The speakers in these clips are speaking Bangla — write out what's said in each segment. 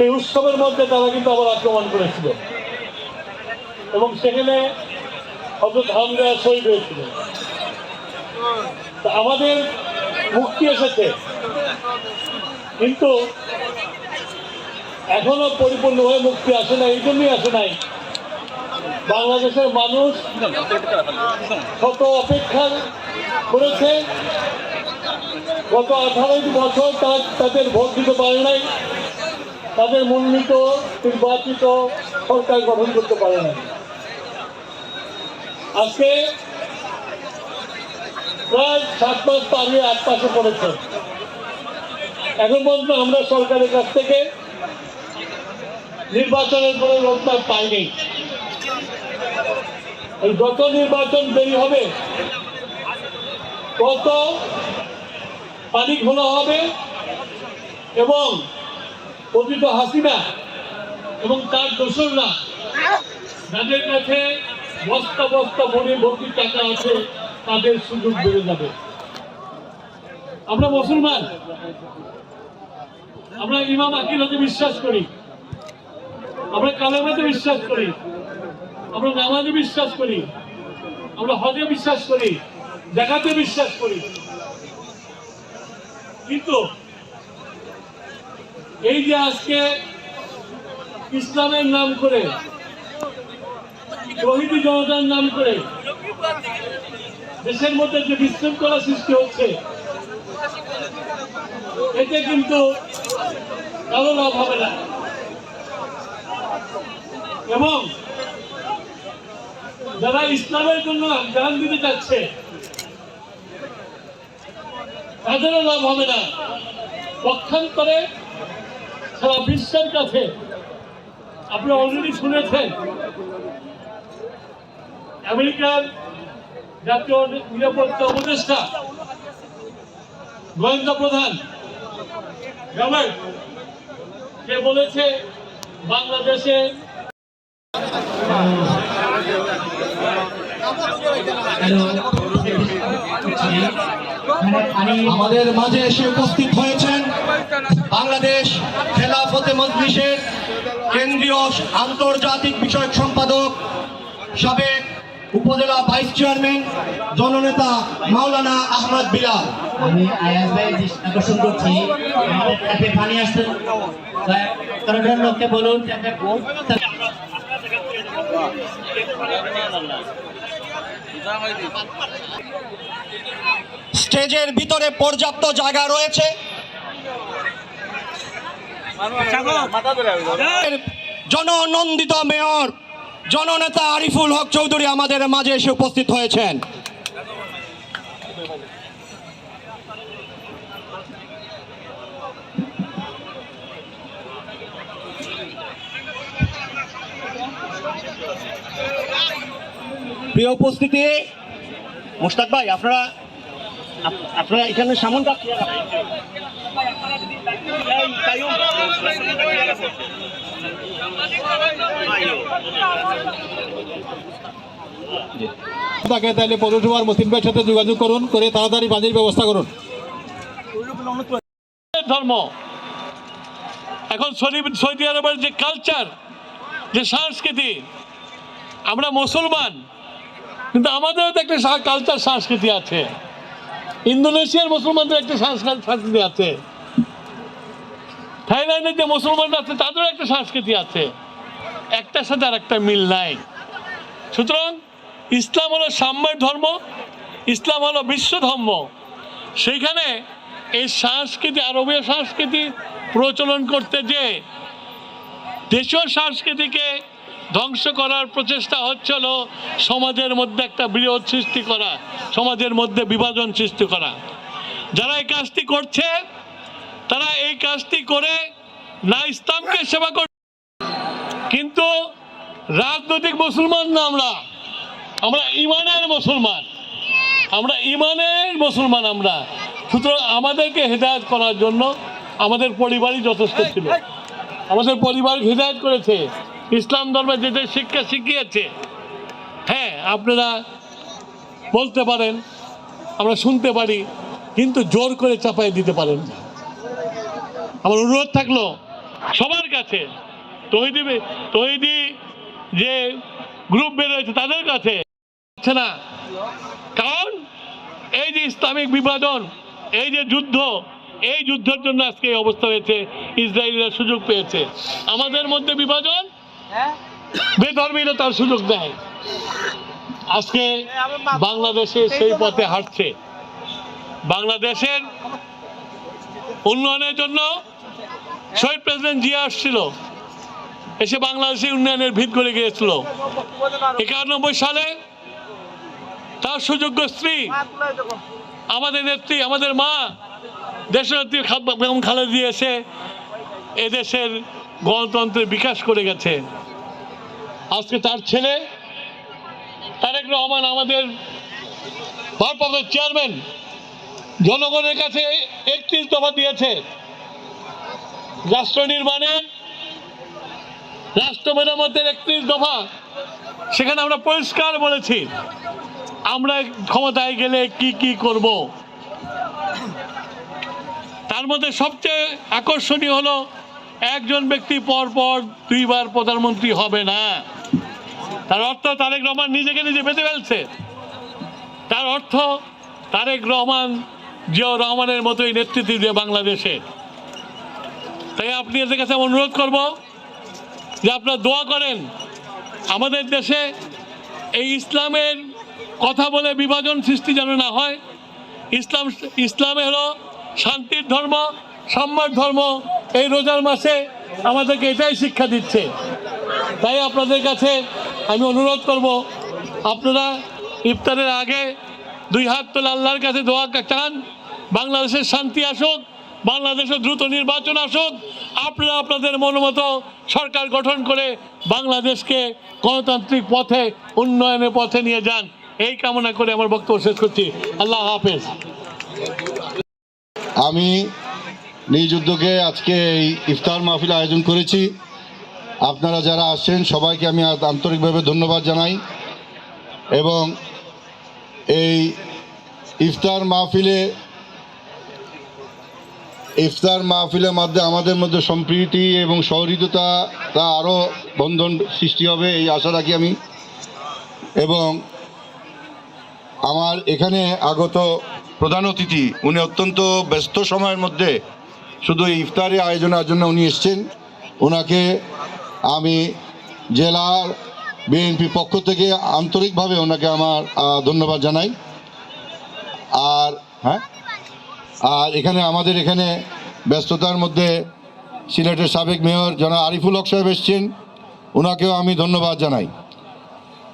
সেই উৎসবের মধ্যে তারা কিন্তু আবার আক্রমণ করেছিল। এবং সেখানে হয়তো হামলা শহীদ হয়েছিল। আমাদের মুক্তি এসেছে। কিন্তু এখনও পরিপূর্ণভাবে মুক্তি আসে না, এই জন্যই আসে নাই। বাংলাদেশের মানুষ কত অপেক্ষা করেছে। গত আঠারো বছর তারা তাদের ভোট দিতে পারে নাই। তাদের মনোনীত, নির্বাচিত সরকার গঠন করতে পারে না। আজকে প্রায় সাত মাস পারিয়ে আট মাসে পড়েছে। এখন পর্যন্ত আমরা সরকারের কাছ থেকে নির্বাচনের কোনো রোডম্যাপ পাইনি। এই যত নির্বাচন দেরি হবে, তত পানি ঘোলা হবে এবং অতীত হাসিনা এবং তার দোসররা। যাদের কাছে বস্তা বস্তা মনে ভর্তি টাকা আছে, তাদের সুযোগ বেড়ে যাবে। আমরা মুসলমান। আমরা ইমাম আকিরাতে বিশ্বাস করি। আমরা কালামাতে বিশ্বাস করি। আমরা নামাজে বিশ্বাস করি। আমরা হজে বিশ্বাস করি। জাকাতে বিশ্বাস করি। কিন্তু এই যে আজকে ইসলামের নাম করে, শহীদি জনতার নাম করে দেশের মধ্যে যে বিশৃঙ্খলা সৃষ্টি হচ্ছে, এতে কিন্তু কারও লাভ হবে না। এবং যারা ইসলামের জন্য জ্ঞান দিতে চাচ্ছে, তাদেরও লাভ হবে না। পক্ষান্তরে সারা বিশ্বের কাছে। আপনি অলরেডি শুনেছেন। আমেরিকার জাতীয় নিরাপত্তা উপদেষ্টা, গোয়েন্দা প্রধান সে বলেছে বাংলাদেশে আমাদের মাঝে এসে উপস্থিত হয়েছেন। বাংলাদেশ খেলাফতে মজলিসের কেন্দ্রীয় আন্তর্জাতিক বিষয়ক সম্পাদক সাবেক উপজেলা ভাইস চেয়ারম্যান জননেতা মাওলানা আহমদ বিলাল। আমি আয়াস ভাই আকর্ষণ করছি। আমাদের পানি আসছে। করার লোককে বলুন স্টেজের ভিতরে পর্যাপ্ত জায়গা রয়েছে। জননন্দিত মেয়র, জননেতা আরিফুল হক চৌধুরী আমাদের মাঝে এসে উপস্থিত হয়েছেন। প্রিয় উপস্থিতি মোস্তাক ভাই, আপনারা আপনারা এখানে clear তাকে তাহলে পৌরসভার মসিন ভাইয়ের সাথে যোগাযোগ করুন, করে তাড়াতাড়ি পানির ব্যবস্থা করুন। ধর্ম। এখন সৌদি আরবের যে কালচার যে সংস্কৃতি, আমরা মুসলমান, কিন্তু আমাদেরও তো একটা কালচার সংস্কৃতি আছে। ইন্দোনেশিয়ার মুসলমানদের একটা সংস্কৃতি আছে। থাইল্যান্ডের যে মুসলমানরা আছে, তাদেরও একটা সংস্কৃতি আছে। একটার সাথে আর একটা মিল নাই। সুতরাং ইসলাম হলো সাম্যের ধর্ম, ইসলাম হলো বিশ্ব ধর্ম। সেইখানে এই সংস্কৃতি, আরবীয় সংস্কৃতি প্রচলন করতে যে দেশীয় সংস্কৃতিকে ধ্বংস করার প্রচেষ্টা হচ্ছিল সমাজের মধ্যে একটা বিরোধ সৃষ্টি করা, সমাজের মধ্যে বিভাজন সৃষ্টি করা। যারা এই কাজটি করছে তারা এই কাজটি করে না ইসলামকে সেবা করছে কিন্তু রাজনৈতিক মুসলমান না আমরা। আমরা ইমানের মুসলমান। আমরা ইমানের মুসলমান আমরা। সুতরাং আমাদেরকে হেদায়ত করার জন্য আমাদের পরিবারই যথেষ্ট ছিল। আমাদের পরিবার হেদায়ত করেছে। ইসলাম ধর্মে যে যে শিক্ষা শিখিয়েছে। হ্যাঁ আপনারা বলতে পারেন আমরা শুনতে পারি কিন্তু জোর করে চাপাই দিতে পারেন না। আমার অনুরোধ থাকল সবার কাছে, তহিদি তহিদি যে গ্রুপ বেরোয়েছে তাদের কাছে। না? কারণ এই যে ইসলামিক বিভাজন, এই যে যুদ্ধ, এই যুদ্ধের জন্য আজকে এই অবস্থা হয়েছে, ইসরায়েলিরা সুযোগ পেয়েছে। আমাদের মধ্যে বিভাজন, বেধর্মীরা তার সুযোগ দেয়। আজকে বাংলাদেশে সেই পথে হাঁটছে। বাংলাদেশের উন্নয়নের জন্য শহীদ প্রেসিডেন্ট জিয়া আসছিল। এসে বাংলাদেশের উন্নয়নের ভিত করে গিয়েছিল। একানব্বই সালে তার সুযোগ্য স্ত্রী, আমাদের নেত্রী, আমাদের মা, দেশনেত্রী বেগম খালেদা এসে এদেশের গণতন্ত্রের বিকাশ করে গেছে। আজকে তার ছেলে তারেক রহমান আমাদের ভারপ্রাপ্ত চেয়ারম্যান, জনগণের কাছে একত্রিশ দফা দিয়েছে। রাষ্ট্র নির্মাণে রাষ্ট্র মেরামতের একত্রিশ দফা, সেখানে আমরা পরিষ্কার বলেছি আমরা ক্ষমতায় গেলে কি কি করব। তার মধ্যে সবচেয়ে আকর্ষণীয় হলো, একজন ব্যক্তি পর পর দুইবার প্রধানমন্ত্রী হবে না। তার অর্থ তারেক রহমান নিজেকে নিজে বেঁধে ফেলছে। তার অর্থ তারেক রহমান জিয়াউর রহমানের মতোই নেতৃত্ব দিয়ে বাংলাদেশে। তাই আপনি এদের কাছে অনুরোধ করব যে আপনারা দোয়া করেন, আমাদের দেশে এই ইসলামের কথা বলে বিভাজন সৃষ্টি যেন না হয়। ইসলাম, ইসলামে হলো শান্তির ধর্ম সম্মার ধর্ম। এই রোজার মাসে আমাদেরকে এটাই শিক্ষা দিচ্ছে। তাই আপনাদের কাছে আমি অনুরোধ করব, আপনারা ইফতারের আগে দুই হাত তোলে আল্লাহর কাছে দোয়া চান, বাংলাদেশের শান্তি আসুক বাংলাদেশে দ্রুত নির্বাচন আসুক, আপনারা আপনাদের মনোমতো সরকার গঠন করে বাংলাদেশকে গণতান্ত্রিক পথে উন্নয়নের পথে নিয়ে যান। এই কামনা করে আমার বক্তব্য শেষ করছি। আল্লাহ হাফেজ। আমি নিজ উদ্যোগে আজকে এই ইফতার মাহফিল আয়োজন করেছি। আপনারা যারা আসছেন, সবাইকে আমি আন্তরিকভাবে ধন্যবাদ জানাই। এবং এই ইফতার মাহফিলে ইফতার মাহফিলের মধ্যে আমাদের মধ্যে সম্প্রীতি এবং সহৃদতা তা আরও বন্ধন সৃষ্টি হবে, এই আশা রাখি আমি। এবং আমার এখানে আগত প্রধান অতিথি, উনি অত্যন্ত ব্যস্ত সময়ের মধ্যে শুধু ইফতারি আয়োজনের জন্য উনি এসছেন। ওনাকে আমি জেলার বিএনপি পক্ষ থেকে আন্তরিকভাবে ওনাকে আমার ধন্যবাদ জানাই। আর হ্যাঁ? আর এখানে আমাদের এখানে ব্যস্ততার মধ্যে সিলেটের সাবেক মেয়র জনাব আরিফুল হক সাহেব এসছেন। ওনাকেও আমি ধন্যবাদ জানাই।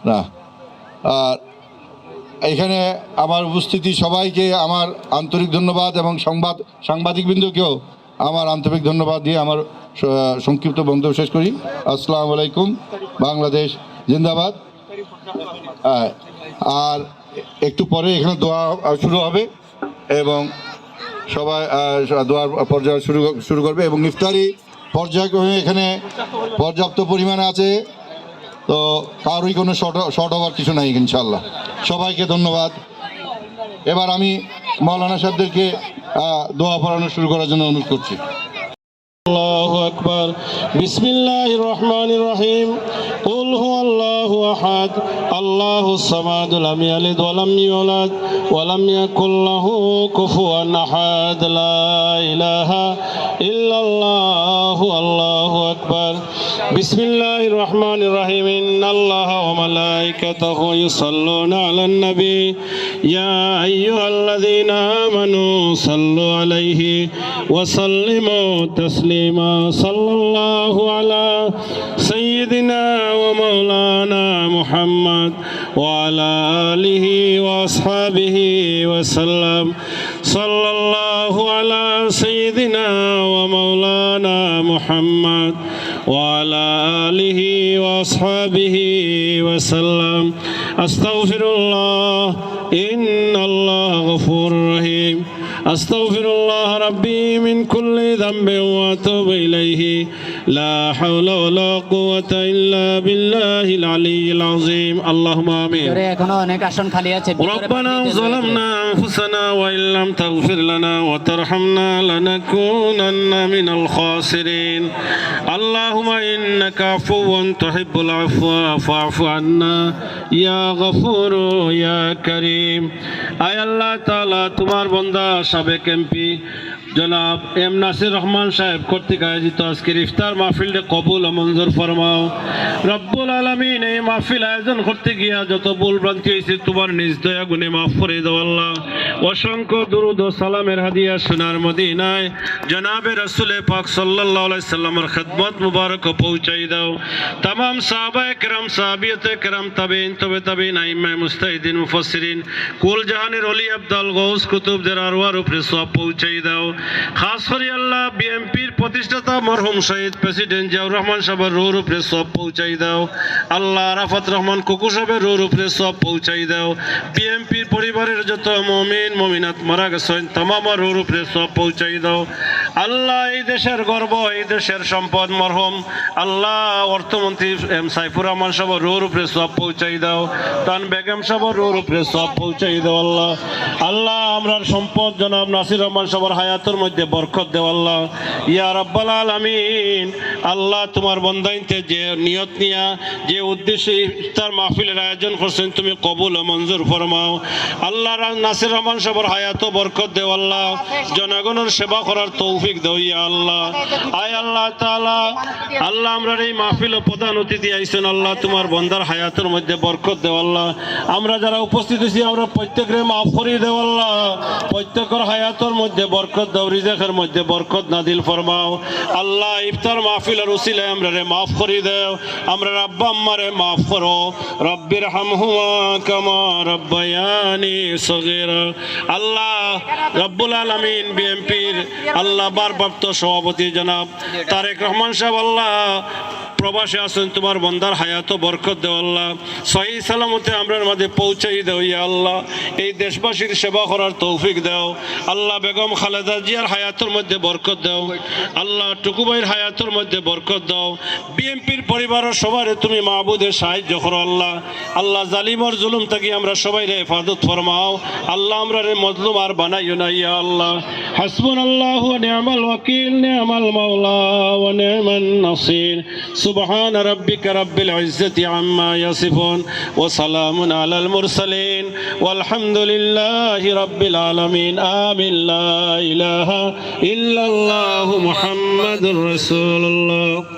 না, আর এখানে আমার উপস্থিতি সবাইকে আমার আন্তরিক ধন্যবাদ এবং সংবাদ, সাংবাদিকবৃন্দকেও আমার আন্তরিক ধন্যবাদ দিয়ে আমার সংক্ষিপ্ত বক্তব্য শেষ করি। আসসালামু আলাইকুম, বাংলাদেশ জিন্দাবাদ। আর একটু পরে এখানে দোয়া শুরু হবে এবং সবাই দোয়ার পর্যায়ে শুরু শুরু করবে এবং ইফতারি পর্যায়ক্রমে এখানে পর্যাপ্ত পরিমাণে আছে। তো কারোই কোনো শর্ট শর্ট হওয়ার কিছু নাই ইনশাল্লাহ সবাইকে ধন্যবাদ। এবার আমি মৌলানা সাহেবদেরকে দোয়া পড়ানো শুরু করার জন্য অনুরোধ করছি। আল্লাহ আকবর। বিসমিল্লাহ أحد. الله الصمد لم يلد ولم يولد ولم يكن له كفوا أحد. لا إله إلا الله. الله أكبر. بسم الله الرحمن الرحيم إن الله وملائكته يصلون على النبي يا أيها الذين آمنوا صلوا عليه وسلموا تسليما صلى الله على سيدنا ومولانا محمد وعلى آله وأصحابه وسلم صلى الله على سيدنا ومولانا محمد وعلى آله وأصحابه وسلم. أستغفر الله. إن الله غفور رحيم. أستغفر الله ربي من كل ذنب وأتوب إليه لا حول ولا قوة إلا بالله العلي العظيم اللهم آمين ربنا ظلمنا أنفسنا وإن لم تغفر لنا وترحمنا لنكونن من الخاسرين اللهم إنك عفو تحب العفو فاعف عنا يا غفور يا كريم أي الله تعالى تمار بنداش সাবেক এমপি জনাব এম নাসির রহমান সাহেব কর্তৃক আয়োজিত আজকের ইফতার মাহফিলটা কবুল ও মঞ্জুর ফরমাও। রব্বুল আলমিন এই মাহফিল আয়োজন করতে গিয়া যত ভুল ভ্রান্তি হয়েছে তোমার নিজ দয়া গুণে মাফ করে আল্লাহ। অসংখ্য দুরুদ ও সালামের হাদিয়া সোনার মদিনায় জনাবে রসুলে পাক আলাইহি সাল্লামের খেদমত মুবারক পৌঁছাই দাও। তামাম সাহাবায়ে কেরাম, সাহাবিয়তে কেরাম তাবেইন তবে তাবেইন আইম্মায়ে মুস্তাহিদিন, মুফাসসিরিন কুল জাহানের অলি আব্দাল গৌস কুতুবদের আরওয়ার উপরে সব পৌঁছাই দাও। খাস করে আল্লাহ, বিএমপির প্রতিষ্ঠাতা, মরহুম শহীদ প্রেসিডেন্ট জিয়াউর রহমান সাহেবের রোর উপরে সব পৌঁছাই দাও। আল্লাহ আরাফাত রহমান কুকু সাহেবের রোর উপরে সব পৌঁছাই দাও। বিএমপির পরিবারের যত মমিন, মমিনাত মারা গেছেন তামামার রোর উপরে সব পৌঁছাই দাও। আল্লাহ এই দেশের গর্ব, এই দেশের সম্পদ, মরহম। আল্লাহ অর্থমন্ত্রী এম সাইফুর রহমান সাহেব রোর উপরে সব পৌঁছাই দাও। তান বেগম সাহেব রোর উপরে সব পৌঁছাই দাও আল্লাহ। আল্লাহ আমরার সম্পদ জনাব নাসির রহমান সাহেবের হায়াতের মধ্যে বরকত দেও আল্লাহ। ইয়া রাব্বাল আলামিন, আল্লাহ তোমার বন্দাইনতে যে নিয়ত নিয়া, যে উদ্দেশ্যে ইফতার মাহফিলের আয়োজন করছেন, তুমি কবুল ও মঞ্জুর ফরমাও। আল্লাহ নাসির রহমান সাহেবের হায়াত বরকত দেও আল্লাহ। জনগণের সেবা করার তৌফিক দেও ইয়া আল্লাহ। আয় আল্লাহ তাআলা, আল্লাহ আমরা এই মাহফিল ও প্রধান অতিথি আইছেন আল্লাহ, তোমার বন্দার হায়াতের মধ্যে বরকত দেও আল্লাহ। আমরা যারা উপস্থিত আছি আমরা প্রত্যেকের মাফ করি দেও আল্লাহ। প্রত্যেকের হায়াতের মধ্যে বরকত দাও রিজেকের মধ্যে বরকত নাদিল ফরমাও। আল্লাহ ইফতার মাহফিলের উসিলে আমরা রে মাফ করি দেও। আমরা রাব্বা আম্মারে মাফ করো। রব্বির হামহুমা কামা রব্বায়ানি সগীরা। আল্লাহ রব্বুল আলামিন বিএমপির আল্লাহ বারপ্রাপ্ত সভাপতি জনাব তারেক রহমান সাহেব, আল্লাহ প্রবাসে আছেন, তোমার বন্দার হায়াত বরকত দেও আল্লাহ। সহি সালামতে আমরার মাঝে পৌঁছাই দেও ইয়া আল্লাহ। এই দেশবাসীর সেবা করার তৌফিক দাও। আল্লাহ বেগম খালেদা জিয়ার হায়াতের মধ্যে বরকত দাও। আল্লাহ টুকুবাইয়ের হায়াতের মধ্যে বরকত দাও। বিএনপির পরিবারের সবারে তুমি মাহবুদের সাহায্য করো আল্লাহ। আল্লাহ জালিমর জুলুম থাকি আমরা সবাই রে হেফাজত ফরমাও। আল্লাহ আমরা রে মজলুম আর বানাইও না ইয়া আল্লাহ। হাসবুন আল্লাহ নিয়ামাল ওয়াকিল, নিয়ামাল মাওলা ওয়া নিয়ামান নাসির। সুবহান রাব্বিকা রাব্বিল ইজ্জাতি আম্মা ইয়াসিফুন ওয়া সালামুন আলাল মুরসালিন ওয়ালহামদুলিল্লাহি রাব্বিল আলামিন। আমিন। লা ইলাহা ইল্লাল্লাহু মুহাম্মাদুর রাসূলুল্লাহ।